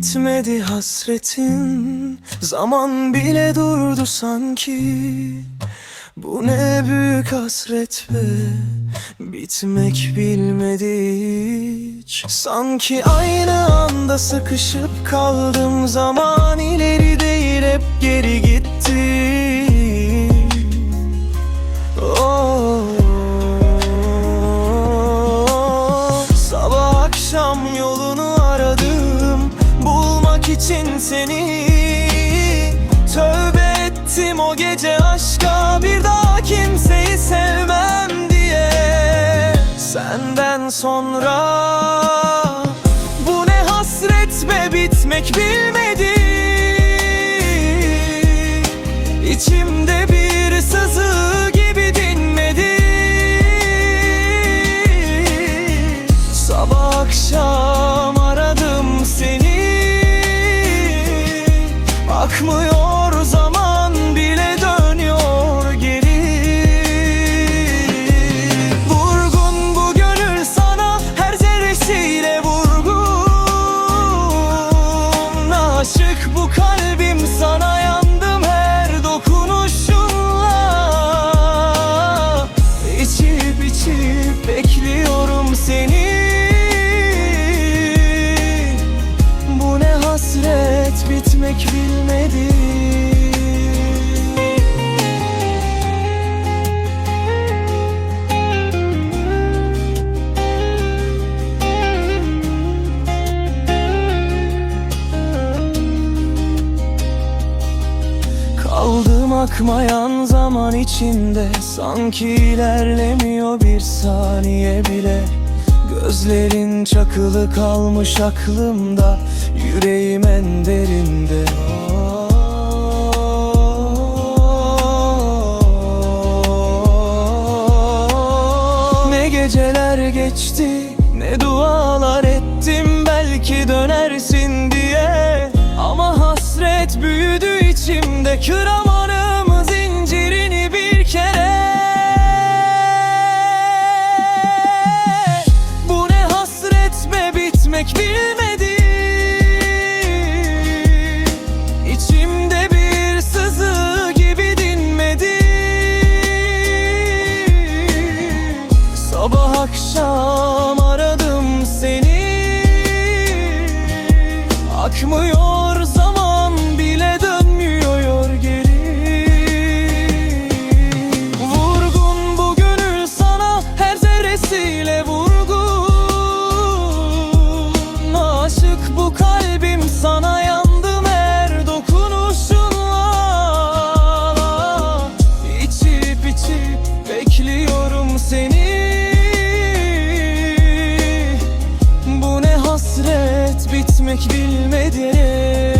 bitmedi hasretin. Zaman bile durdu sanki. Bu ne büyük hasret be. Bitmek bilmedi hiç. Sanki aynı anda sıkışıp kaldım. Zaman ileri değil hep geri gitti için seni. Tövbe ettim o gece aşka Bir daha kimseyi sevmem diye. Senden sonra Bu ne hasret be bitmek bilmedi bitmek bilmedi Kaldım akmayan zaman içinde Sanki ilerlemiyor bir saniye bile. Gözlerin çakılı kalmış aklımda Yüreğim en derinde geceler geçti. Ne dualar ettim Belki dönersin diye. Ama hasret büyüdü içimde Kırama akşam aradım seni. Akmıyor bitmek bilmedi